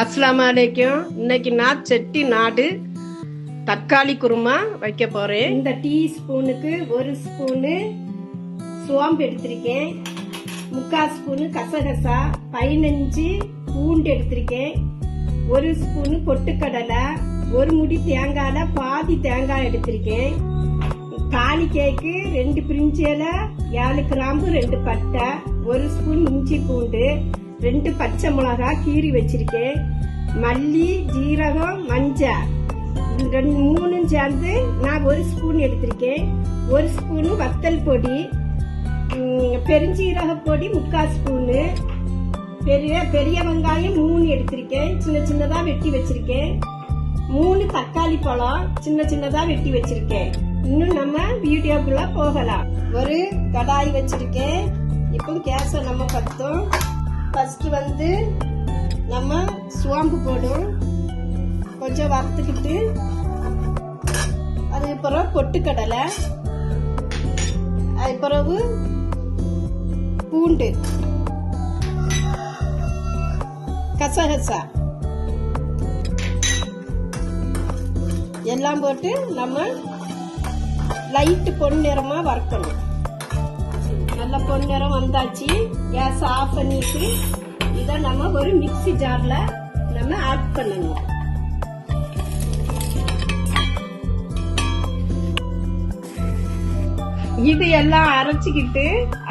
அஸ்லாம் அலைக்கும் இன்னைக்கு நான் செட்டி நாடு தக்காளி குருமா வைக்க போறேன். இந்த டீ ஸ்பூனுக்கு ஒரு ஸ்பூனு சோம்பு எடுத்திருக்கேன். முக்கால் ஸ்பூனு கசகசா பதினஞ்சு பூண்டு எடுத்திருக்கேன். ஒரு ஸ்பூனு பொட்டுக்கடலை ஒரு முடி தேங்காயில பாதி தேங்காய் எடுத்திருக்கேன். காலி கேக்கு ரெண்டு பிரிஞ்சி இலை ஏழு கிராம்பு ரெண்டு பட்டை ஒரு ஸ்பூன் இஞ்சி பூண்டு ரெண்டு பச்சை மிளகா கீறி வச்சிருக்கேன். மல்லி ஜீரகம் மஞ்சள். இது ரெண்டு மூணும் சேர்ந்து நான் ஒரு ஸ்பூன் எடுத்திருக்கேன். ஒரு ஸ்பூனு வத்தல் பொடி பெருஞ்சீரக பொடி முக்கால் ஸ்பூனு பெரிய பெரிய வெங்காயம் மூணு எடுத்திருக்கேன். சின்ன சின்னதாக வெட்டி வச்சிருக்கேன். மூணு தக்காளி பழம் சின்ன சின்னதாக வெட்டி வச்சிருக்கேன். இன்னும் நம்ம வீடியோக்குள்ள போகலாம். ஒரு கடாய் வச்சிருக்கேன். இப்போ கேஸை நம்ம பத்தோம். ஃபர்ஸ்ட் வந்து நம்ம சோம்பு போடும் கொஞ்சம் வறுத்துக்கிட்டு அதுக்கு பிறகு பொட்டுக்கடலை அது பிறகு பூண்டு. கசகசா. எல்லாம் போட்டு நம்ம லைட்டு பொன்னிறமாக வறுக்கணும். நல்ல பொன்னிறம் வந்தாச்சு. கேஸ் ஆஃப் பண்ணிட்டு இதை நம்ம ஒரு மிக்ஸி ஜாரில் நம்ம ஆட் பண்ணணும். இது எல்லாம் அரைச்சிக்கிட்டு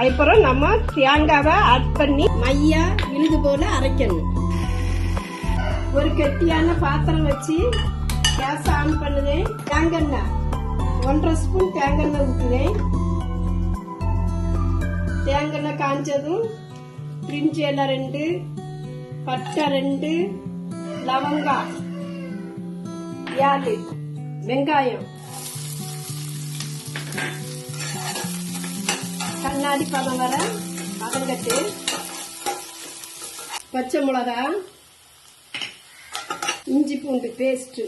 அப்புறம் நம்ம தேங்காவை ஆட் பண்ணி மையா இழுது போல அரைக்கணும். ஒரு கெட்டியான பாத்திரம் வச்சு கேஸ் ஆன் பண்ணுவேன் தேங்காய் ஒன்றரை ஸ்பூன் தேங்காய் ஊற்றுவேன் தேங்காய் காஞ்சதும் பிரிஞ்சு எல்லாம் ரெண்டு பட்டை ரெண்டு லவங்கா ஏழு வெங்காயம். கண்ணாடி பதம் வர பதங்கட்டு பச்சை மிளகா இஞ்சி பூண்டு பேஸ்ட்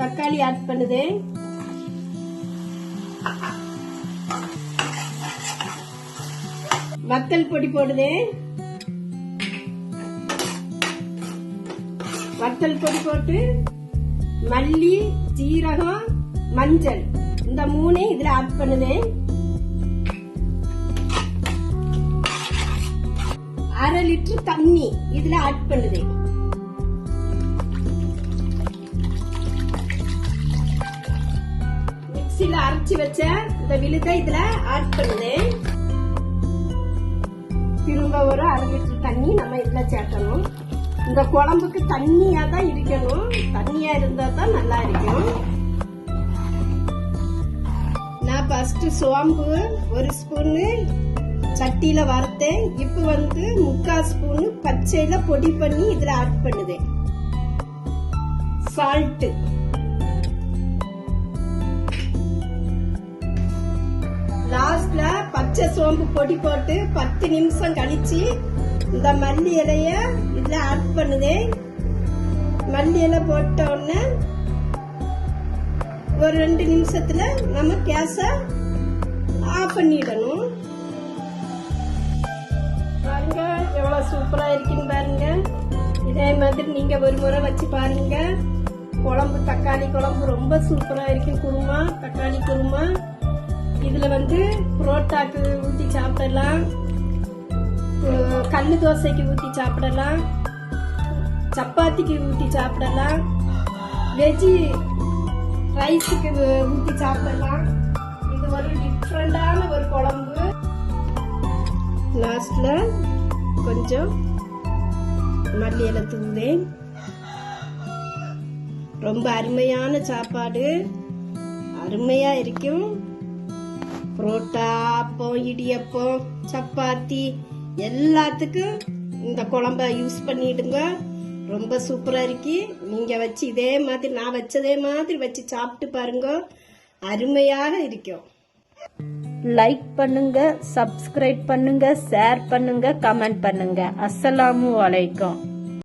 தக்காளி ஆட் பண்ணுது. வத்தல் பொடி போடுது. வத்தல் பொடி போட்டு மல்லி ஜீரகம் மஞ்சள். இந்த மூணையும் இதுல ஆட் பண்ணுவேன் அரை லிட்டர் தண்ணி இதுல ஆட் பண்ணுது. மிக்சில அரைச்சு வச்ச இந்த விழுதை இதுல ஆட் பண்ணுது. திரும்ப ஒரு அரை லிட்டர் தண்ணி நம்ம இதுல சேர்க்கணும். இந்த குழம்புக்கு தண்ணியா தான் இருக்கணும். தண்ணியா இருந்தா தான் நல்லா இருக்கும். நான் ஃபர்ஸ்ட் சோம்பு ஒரு ஸ்பூனு சட்டியில வறுத்தேன். இப்போ வந்து முக்கால் ஸ்பூனு பச்சையில பொடி பண்ணி இதுல ஆட் பண்ணுதேன். சால்ட்டு லாஸ்ட்ல பச்சை சோம்பு பொடி போட்டு பத்து நிமிஷம் கழிச்சு இந்த மல்லி இலைய இதுல ஆட் பண்ணுதேன் மல்லி இலை போட்ட உடனே ஒரு ரெண்டு நிமிஷத்துல நம்ம கேஸ ஆஃப் பண்ணிடணும். பாருங்க எவ்வளவு சூப்பரா இருக்குன்னு பாருங்க. இதே மாதிரி நீங்க ஒரு முறை வச்சு பாருங்க. குழம்பு தக்காளி குழம்பு ரொம்ப சூப்பராக இருக்கும் குருமா தக்காளி குருமா. இதில் வந்து புரோட்டாக்கு ஊற்றி சாப்பிடலாம். கல் தோசைக்கு ஊற்றி சாப்பிடலாம். சப்பாத்திக்கு ஊற்றி சாப்பிடலாம். வெஜ்ஜி ரைஸுக்கு ஊற்றி சாப்பிடலாம். இது ஒரு டிஃப்ரெண்டான ஒரு குழம்பு. லாஸ்டில் கொஞ்சம் மல்லி இலை தூவேன் ரொம்ப அருமையான சாப்பாடு. அருமையாக இருக்கும். புரோட்டா அப்பம் இடியப்பம் சப்பாத்தி எல்லாத்துக்கும் இந்த குழம்ப யூஸ் பண்ணிடுங்க. ரொம்ப சூப்பராக இருக்கு. நீங்கள் வச்சு இதே மாதிரி நான் வச்சதே மாதிரி வச்சு சாப்பிட்டு பாருங்க. அருமையாக இருக்கும். லைக் பண்ணுங்க சப்ஸ்கிரைப் பண்ணுங்க ஷேர் பண்ணுங்க கமெண்ட் பண்ணுங்க. அஸ்ஸலாமு வலைக்கம்